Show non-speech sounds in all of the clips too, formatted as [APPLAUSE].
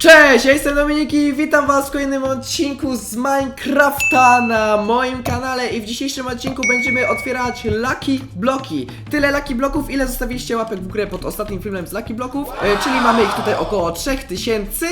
Cześć, ja jestem Dominik i witam was w kolejnym odcinku z Minecrafta na moim kanale i w dzisiejszym odcinku będziemy otwierać Lucky Bloki. Tyle Lucky Bloków, ile zostawiliście łapek w górę pod ostatnim filmem z Lucky Bloków, e, czyli mamy ich tutaj około 3000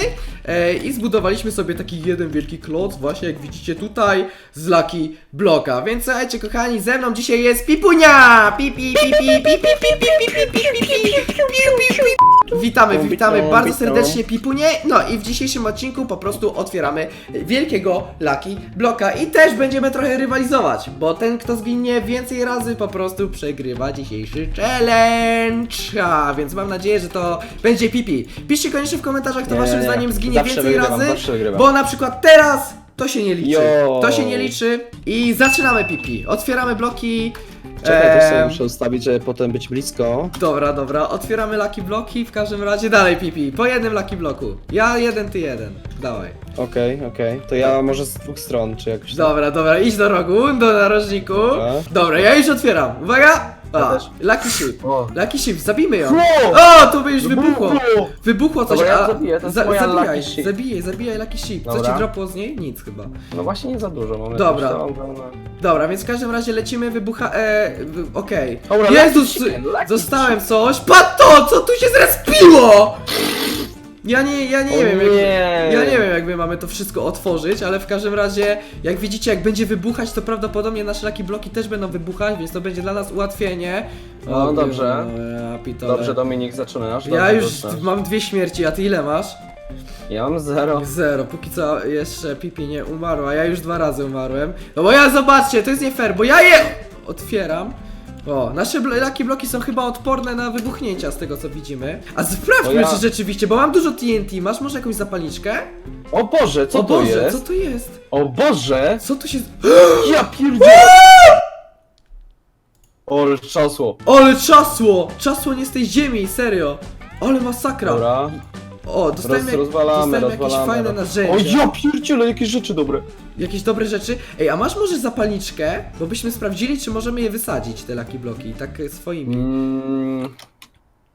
e, i zbudowaliśmy sobie taki jeden wielki kloc, właśnie jak widzicie tutaj, z Lucky Bloka. Więc słuchajcie kochani, ze mną dzisiaj jest Pipunia! Pipi, pipi, pipi, pipi, pipi, pipi, pipi, pipi, pipi. Witamy, Witam, witamy witam, bardzo serdecznie Pipunie. No i w dzisiejszym odcinku po prostu otwieramy wielkiego Lucky Bloka i też będziemy trochę rywalizować, bo ten kto zginie więcej razy po prostu przegrywa dzisiejszy challenge. A więc mam nadzieję, że to będzie Pipi. Piszcie koniecznie w komentarzach, kto Nie, waszym nie, zdaniem zginie zawsze więcej wygrywam, razy, zawsze wygrywam. bo na przykład teraz to się nie liczy. Jo. To się nie liczy i zaczynamy Pipi. Otwieramy bloki. Czekaj, to sobie Em, muszę ustawić, żeby potem być blisko. Dobra, dobra, otwieramy Lucky Bloki, w każdym razie dalej Pipi, po jednym Lucky Bloku. Ja jeden, ty jeden, dawaj. Okej, okej. To ja może z dwóch stron, czy jakoś tak. Dobra, dobra, idź do rogu, do narożniku. Dobra. Dobra, ja już otwieram, uwaga! A, też. Lucky Ship, O. Lucky Ship, zabijmy ją. Wow! O, tu by już wybuchło. Wybuchło! Wybuchło coś, Dobra, ja a... zabiję, to jest za- moja zabijaj, Lucky zabijaj, zabijaj Lucky Ship. Co ci dropło z niej? Nic chyba. No właśnie nie za dużo, mamy Dobra. tam Dobra, więc w każdym razie lecimy, wybucha... E, w- Okej. Dobra, Jezus, Lucky Chicken, Lucky dostałem coś. Patrz to, co tu się zrespiło! Ja nie, ja nie O wiem, jak, nie. ja nie wiem jak my mamy to wszystko otworzyć, ale w każdym razie, jak widzicie, jak będzie wybuchać, to prawdopodobnie nasze laki bloki też będą wybuchać, więc to będzie dla nas ułatwienie. No, dobrze. no, ja, pitole. Dobrze Dominik zaczynasz. Ja dobrze już zaczynasz. mam dwie śmierci, a ty ile masz? Ja mam zero. Zero, póki co jeszcze Pipi nie umarła, ja już dwa razy umarłem. No bo ja, zobaczcie, to jest nie fair, bo ja je otwieram. O, nasze bl- laki bloki są chyba odporne na wybuchnięcia z tego co widzimy. A sprawdźmy, O ja- czy rzeczywiście, bo mam dużo TNT, masz może jakąś zapalniczkę? O Boże, co o to Boże, jest? co to jest? O Boże! Co tu się... [GASPS] Ja pierdzielę! O, trzasło. Ale czasło! Czasło nie z tej ziemi, serio! Ale masakra! Dobra. O, dostajemy, Roz, rozwalamy, dostajemy jakieś rozwalamy. fajne O narzędzia. ja pierdzielę, jakie rzeczy dobre. Jakieś dobre rzeczy. Ej, a masz może zapalniczkę? Bo byśmy sprawdzili, czy możemy je wysadzić, te laki bloki, tak e, swoimi. Mm,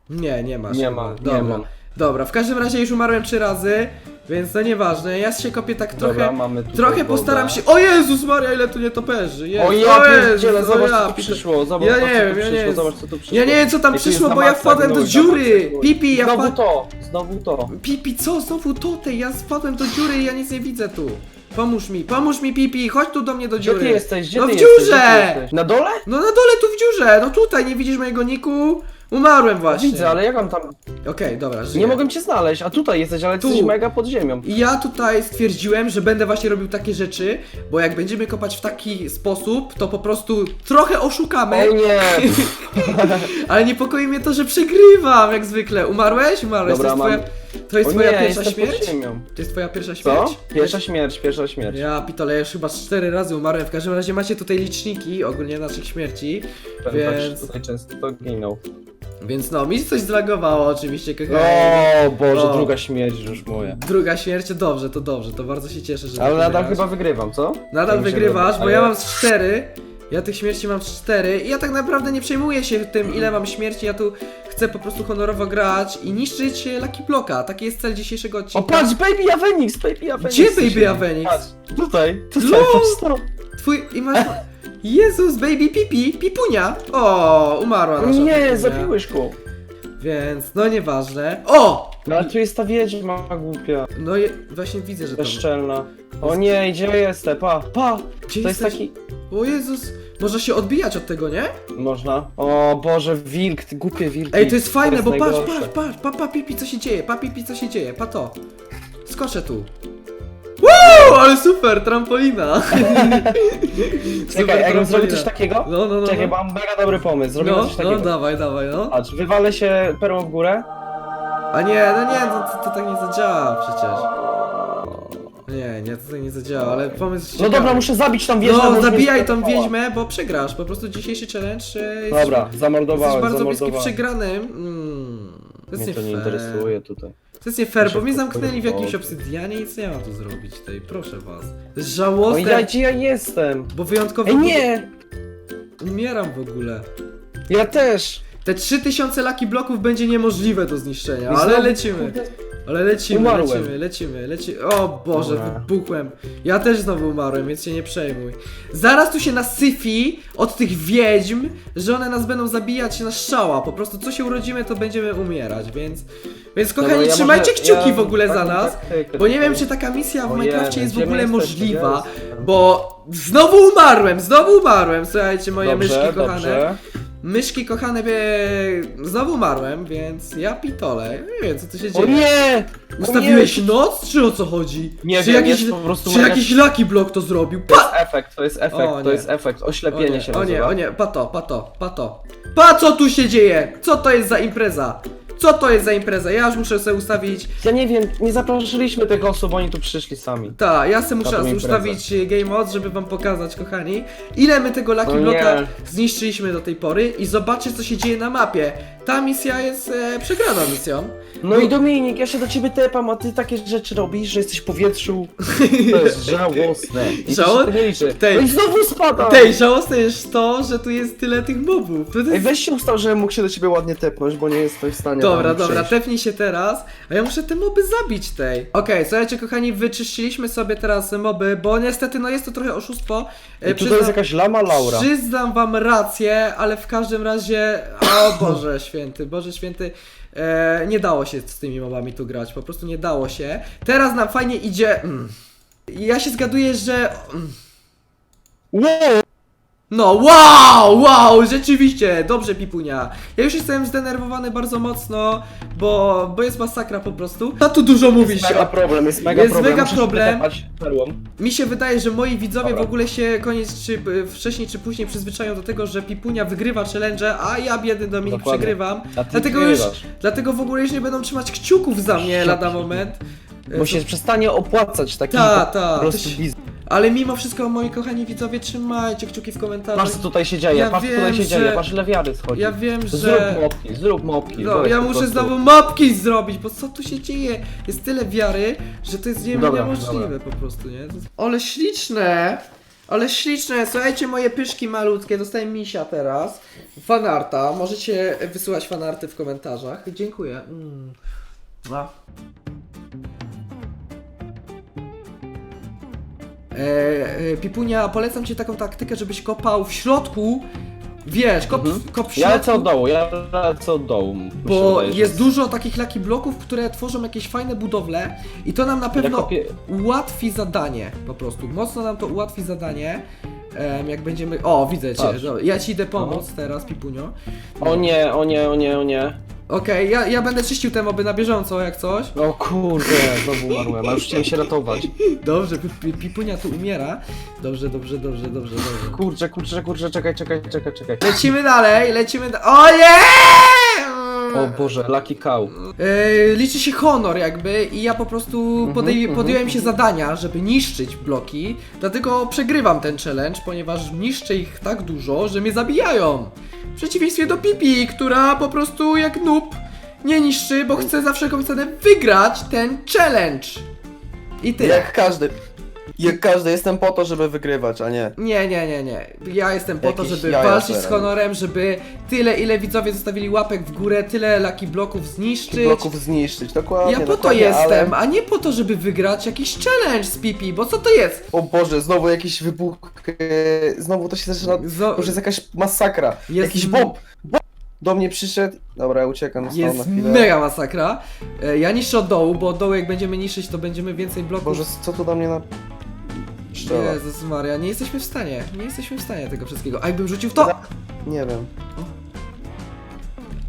Nie, nie masz. Nie chyba. ma, nie Dobra. mam. Dobra, w każdym razie już umarłem trzy razy, więc to nieważne. Ja się kopię tak Dobra, trochę. mamy tutaj Trochę wodę. postaram się. O Jezus Maria, ile tu nietoperzy! Jezu, O ja pierdzielę, Jezus, zobacz co tu przyszło, zobacz Ja co nie tu wiem, ja przyszło, nie wiem. zobacz co tu przyszło. Ja nie wiem co tam przyszło, bo ja wpadłem do dziury! Pipi, ja Znowu wpadłem. to, znowu to. Pipi, co? Znowu to tej, ja wpadłem do dziury i ja nic nie widzę tu. Pomóż mi, pomóż mi Pipi, chodź tu do mnie do Gdzie dziury. ty jesteś? Gdzie no ty w jesteś? Gdzie dziurze! ty jesteś? Na dole? No na dole tu w dziurze, no tutaj, nie widzisz mojego niku? Umarłem właśnie. Widzę, ale jak on tam... Okej, dobra, żyję. Nie mogłem cię znaleźć, a tutaj jesteś, ale Tu. jesteś mega pod ziemią. I ja tutaj stwierdziłem, że będę właśnie robił takie rzeczy, bo jak będziemy kopać w taki sposób, to po prostu trochę oszukamy, Ej nie! [LAUGHS] ale niepokoi mnie to, że przegrywam, jak zwykle. Umarłeś? Umarłeś. Dobra, to jest mam- twoja, to jest O twoja nie, pierwsza jestem pod śmierć? ziemią. To jest twoja pierwsza śmierć? Co? Pierwsza śmierć, pierwsza śmierć. Ja pitole, ja już chyba z cztery razy umarłem. W każdym razie macie tutaj liczniki ogólnie naszych śmierci. Ten Więc- tak tutaj często ginął. Więc no, mi coś zlagowało oczywiście, kochani. O Boże, O. druga śmierć już moja. Druga śmierć, dobrze, to dobrze, to bardzo się cieszę, że Ale tak nadal wygrasz. chyba wygrywam, co? Nadal Tak wygrywasz, bo ja mam z cztery. Ja tych śmierci mam z cztery i ja tak naprawdę nie przejmuję się tym, ile mam śmierci. Ja tu chcę po prostu honorowo grać i niszczyć e, Lucky Bloka. Taki jest cel dzisiejszego O odcinka. patrz, Baby Avenix, Baby Avenix. Gdzie Baby Avenix? Patrz, tutaj, tutaj, Lol. patrz to. Twój i masz. [LAUGHS] Jezus, baby pipi, pipunia! O, umarła nasza Nie, zabiłeś go. Więc, no nieważne. O! No ale tu jest ta wiedźma głupia, No je, właśnie widzę, że to. bezczelna. O nie, gdzie jestem? Pa, pa! Gdzie To jest jesteś? taki... O Jezus, można się odbijać od tego, nie? Można. O Boże, wilk, ty głupie wilki. Ej, to jest fajne, bo patrz, najgorsze. patrz, patrz, pa, pa, pipi, co się dzieje, pa, pipi, co się dzieje, pa to. Skoczę tu. Ale super, trampolina. [LAUGHS] Czekaj, jakbym zrobił trampolina. coś takiego? No, no, no. Czekaj, no. mam mega dobry pomysł, zrobimy No, coś no, takiego. dawaj, dawaj, no. Patrz, wywalę się perłą w górę. A nie, no nie, no, to, to tak nie zadziała przecież. Nie, nie, to tak nie zadziała, ale pomysł No dobra, muszę zabić tą bo No, zabijaj tą wiedźmę, bo przegrasz. Po prostu dzisiejszy challenge jest, Dobra, jesteś zamordowałem, bardzo bliski przegranym. Mm, to jest Mnie to nie interesuje tutaj. To jest nie fair, bo mnie zamknęli w jakimś obsydianie i co ja mam tu zrobić tutaj? Proszę was. To jest O żałosne, ja, gdzie ja jestem? bo wyjątkowo Ej, nie! umieram w ogóle. Ja też! Te 3000 laki bloków będzie niemożliwe do zniszczenia, I ale znowu- lecimy. kurde, Ale lecimy, Umarłem. lecimy, lecimy, lecimy. O Boże, Dobra. wybuchłem. Ja też znowu umarłem, więc się nie przejmuj. Zaraz tu się nasyfi od tych wiedźm, że one nas będą zabijać na strzała. Po prostu co się urodzimy, to będziemy umierać, więc... Więc kochani, Dobra, ja trzymajcie może- kciuki ja w ogóle za taką nas. taktykę Bo nie tutaj. wiem, czy taka misja w Ojej, Minecrafcie jest w gdzie ogóle możliwa, Gdzie bo znowu umarłem, znowu umarłem, słuchajcie, moje myszki kochane. dobrze. Myszki kochane, wie... znowu umarłem, więc ja pitole. Nie wiem, co tu się O dzieje. nie! Ustawiłeś noc, czy o co chodzi? Nie czy wiem, jakiś, jest po prostu czy mega- jakiś Lucky Block to zrobił? To jest efekt, to jest efekt, O, to nie. jest efekt. O Oślepienie nie, się o nazywa. nie, o nie, pato, pato, pato. Pa, co tu się dzieje? Co to jest za impreza? Co to jest za impreza? Ja już muszę sobie ustawić Ja nie wiem, nie zaprosiliśmy tych osób, oni tu przyszli sami. Tak, ja sobie muszę tą imprezę. ustawić e, Game Mode, żeby wam pokazać, kochani, ile my tego Lucky O nie. Blocka zniszczyliśmy do tej pory i zobaczcie, co się dzieje na mapie. Ta misja jest e, przegraną misją. No i Dominik, ja się do ciebie tepam, a ty takie rzeczy robisz, że jesteś w powietrzu. To jest żałosne. I to Żało- się nie liczy. Tej- No i znowu spada! Tej, żałosne jest to, że tu jest tyle tych mobów. To Ej, jest... weź się ustaw, że mógł się do ciebie ładnie tepnąć, bo nie jesteś w stanie Dobra, tam dobra, przejść. tepnij się teraz, a ja muszę te moby zabić tej. Okej, słuchajcie kochani, wyczyściliśmy sobie teraz moby, bo niestety no jest to trochę oszustwo. I tutaj jest jakaś lama Laura. Przyznam wam rację, ale w każdym razie. O Boże święty, Boże święty. E, nie dało się z tymi mobami tu grać, po prostu nie dało się. Teraz nam fajnie idzie. Mm. Ja się zgaduję, że. mm. Wow! No, wow, wow, rzeczywiście, dobrze Pipunia. Ja już jestem zdenerwowany bardzo mocno, bo, bo jest masakra po prostu. A tu dużo mówisz. Mega problem, jest mega Jest problem. mega problem. Mi się wydaje, że moi widzowie Dobra. w ogóle się koniec czy wcześniej czy później przyzwyczają do tego, że Pipunia wygrywa challenge, a ja biedny Dominik Dokładnie. przegrywam. Dlatego już, dlatego w ogóle już nie będą trzymać kciuków za mnie Ja lada moment. Bo się przestanie opłacać taki Ta, po ta. prostu biznes. Ale mimo wszystko, moi kochani widzowie, trzymajcie kciuki w komentarzach. Patrz co tutaj się dzieje, Ja patrz co wiem, tutaj się że- dzieje, patrz ile wiary schodzi. Ja wiem, Zrób że... mopki, zrób mopki. No, ja po muszę prostu. znowu mopki zrobić, bo co tu się dzieje? Jest tyle wiary, że to jest nie, Dobra, niemożliwe po prostu, nie? To jest- Ale śliczne! Ale śliczne, słuchajcie, moje pyszki malutkie, dostaję misia teraz. Fanarta, możecie wysyłać fanarty w komentarzach. Dziękuję. Mm. A. E, e, Pipunia, polecam ci taką taktykę, żebyś kopał w środku. Wiesz, kop, Mhm. kop w Ja środku. lecę od dołu, ja lecę od dołu. mi się Bo wydaje, że- jest dużo takich laki bloków, które tworzą jakieś fajne budowle i to nam na pewno kopię... ułatwi zadanie po prostu. Mocno nam to ułatwi zadanie. Em, jak będziemy. O, widzę cię. Patrz. Dobra, ja ci idę pomóc teraz, Pipunio. O nie, o nie, o nie, o nie. Okej, ja, ja będę czyścił te moby na bieżąco, jak coś. O kurde, znowu umarłem, a już chciałem się ratować. Dobrze, Pi- Pi- Pipunia tu umiera. Dobrze, dobrze, dobrze, dobrze, dobrze. Kurczę, kurczę, kurczę, czekaj, czekaj, czekaj, czekaj. Lecimy dalej, lecimy dalej. O nie! O Boże, Lucky Cow. E, liczy się honor jakby i ja po prostu podej- mhm, podjąłem się zadania, żeby niszczyć bloki, dlatego przegrywam ten challenge, ponieważ niszczę ich tak dużo, że mnie zabijają. Przeciwieństwie do Pipi, która po prostu jak noob nie niszczy, bo chce za wszelką cenę wygrać ten challenge. I tyle. Jak każdy. Jak każdy, jestem po to, żeby wygrywać, a nie. Nie, nie, nie, nie. Ja jestem po to, Jakieś żeby jaja walczyć z teraz. honorem, żeby tyle, ile widzowie zostawili łapek w górę, tyle laki bloków zniszczyć. Bloków zniszczyć, dokładnie. Ja po to dokładnie, jestem, Ale... a nie po to, żeby wygrać jakiś challenge z Pipi, bo co to jest? O Boże, znowu jakiś wybuch. e, Znowu to się zaczyna. Zo- Może jest jakaś masakra. Jest- Jakiś bomb. bomb. Do mnie przyszedł. Dobra, ja uciekam stąd na Jest chwilę. mega masakra. E, Ja niszczę od dołu, bo od dołu jak będziemy niszczyć, to będziemy więcej bloków. Boże, co tu do mnie na. Strzela. Jezus Maria, nie jesteśmy w stanie, nie jesteśmy w stanie tego wszystkiego. A jakbym rzucił w to! Nie wiem.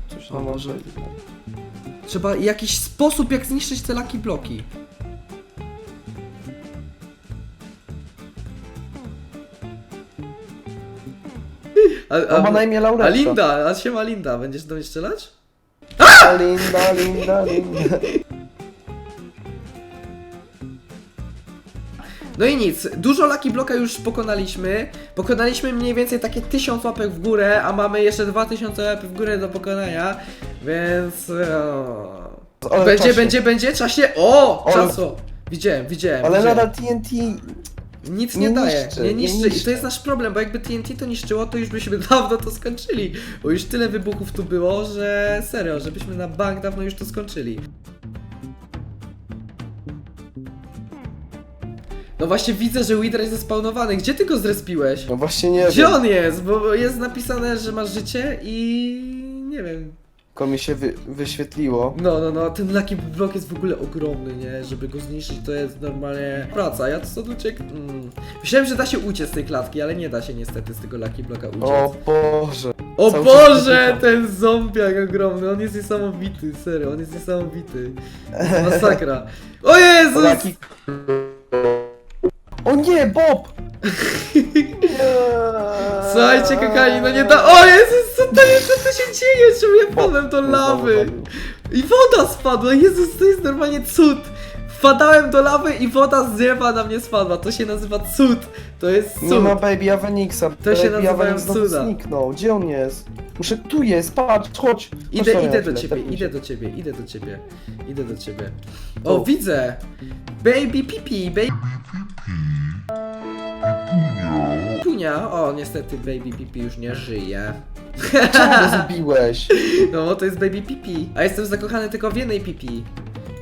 Coś O tam Boże. może. Trzeba jakiś sposób, jak zniszczyć te laki bloki. A, On ma na imię Lauretta. a Linda, a siema Linda, będziesz do mnie strzelać? Linda, Linda, Linda. No i nic, dużo Lucky Bloka już pokonaliśmy. Pokonaliśmy mniej więcej takie 1000 łapek w górę, a mamy jeszcze 2000 łapek w górę do pokonania, więc... O... Ale Będzie, czasie. będzie, będzie, czasie... O! Ale- Czasu! Widziałem, widziałem, Ale widziałem. nadal TNT. Nic nie, nie daje, niszczy, nie nie niszczy. I niszczy. to jest nasz problem, bo jakby TNT to niszczyło, to już byśmy [LAUGHS] dawno to skończyli. Bo już tyle wybuchów tu było, że serio, żebyśmy na bank dawno już to skończyli. No właśnie widzę, że Wither jest zespawnowany. Gdzie ty go zrespiłeś? No właśnie nie Gdzie wiem. on jest? Bo jest napisane, że masz życie i... nie wiem. Tylko mi się wy, wyświetliło. No, no, no, ten Lucky Block jest w ogóle ogromny, nie? Żeby go zniszczyć to jest normalnie praca. Ja to stąd uciek... Mm. Myślałem, że da się uciec z tej klatki, ale nie da się niestety z tego Lucky Blocka uciec. O Boże. O Cały czas Boże, wybucha. ten zombiak ogromny, on jest niesamowity, serio, on jest niesamowity. [LAUGHS] Masakra. O Jezus! O nie, Bob! [LAUGHS] Słuchajcie, kochani, no nie da... O Jezus, co to jest, co to się dzieje? Czemu ja wpadłem do lawy? I woda spadła, Jezus, to jest normalnie cud. Wpadałem do lawy i woda z nieba na mnie spadła, to się nazywa cud. To jest cud. Nie ma Baby Avenixa. To się Baby nazywają Avenix znowu cuda. zniknął. Gdzie on jest? Muszę, tu jest, patrz, chodź. Idę, na idę do chwilę, ciebie, idę się. do ciebie, idę do ciebie, idę do ciebie. O, Tu. widzę! Baby Pipi, baby... O niestety Baby Pipi już nie żyje. [LAUGHS] Czemu go zabiłeś? No, to jest Baby Pipi. A jestem zakochany tylko w jednej Pipi.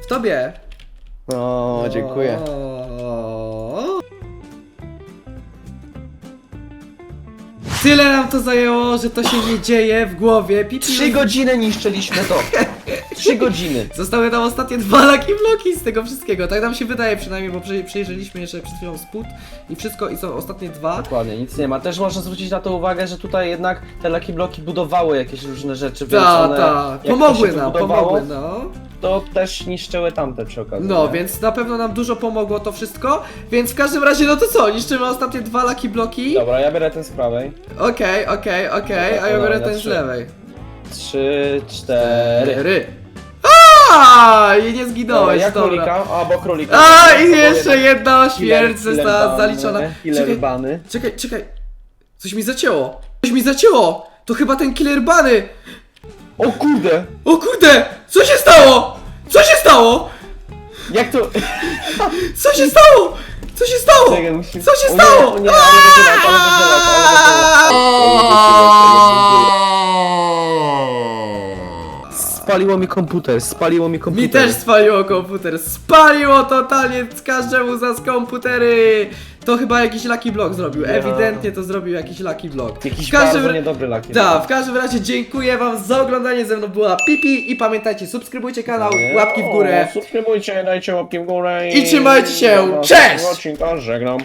W tobie. O, dziękuję. O. Tyle nam to zajęło, że to się nie dzieje w głowie. Pipi Trzy godziny niszczyliśmy to. [LAUGHS] Trzy [LAUGHS] godziny. Zostały nam ostatnie dwa laki bloki z tego wszystkiego. Tak nam się wydaje przynajmniej, bo przej- przejrzeliśmy jeszcze przed chwilą spód i wszystko i są ostatnie dwa. Dokładnie, nic nie ma. Też można zwrócić na to uwagę, że tutaj jednak te laki bloki budowały jakieś różne rzeczy, więc Ta, one, ta. jak to Pomogły się nam, pomogły, no. To też niszczyły tamte przy okazji. No, nie? więc na pewno nam dużo pomogło to wszystko. Więc w każdym razie, no to co? Niszczymy ostatnie dwa laki bloki. Dobra, ja biorę ten z prawej. Okej, okej, okej, a ja biorę na ten z trzy. lewej. Trzy, cztery. Ry. A, I nie zginąłeś, ja dobra. królika, a bo królika. A, i jeszcze jedna śmierć została zaliczona. Killer Czekaj, bany. czekaj, czekaj. Coś mi zacięło. Coś mi zacięło. To chyba ten killer bany. O kurde! O kurde! Co się stało? Co się stało? Jak to... Co się stało? Co się stało? Czekaj, musimy- Co się O nie, stało? o nie, ale ale Spaliło mi komputer, spaliło mi komputer. Mi też spaliło komputer. Spaliło totalnie każdemu za komputery. To chyba jakiś Lucky Block zrobił. Ewidentnie to zrobił jakiś Lucky Block. Jakiś w każdym bardzo ra- niedobry laki. Tak, w każdym razie dziękuję wam za oglądanie. Ze mną była Pipi i pamiętajcie, subskrybujcie kanał, łapki w górę. O, subskrybujcie, dajcie łapki w górę I trzymajcie się. Cześć! odcinka żegnam.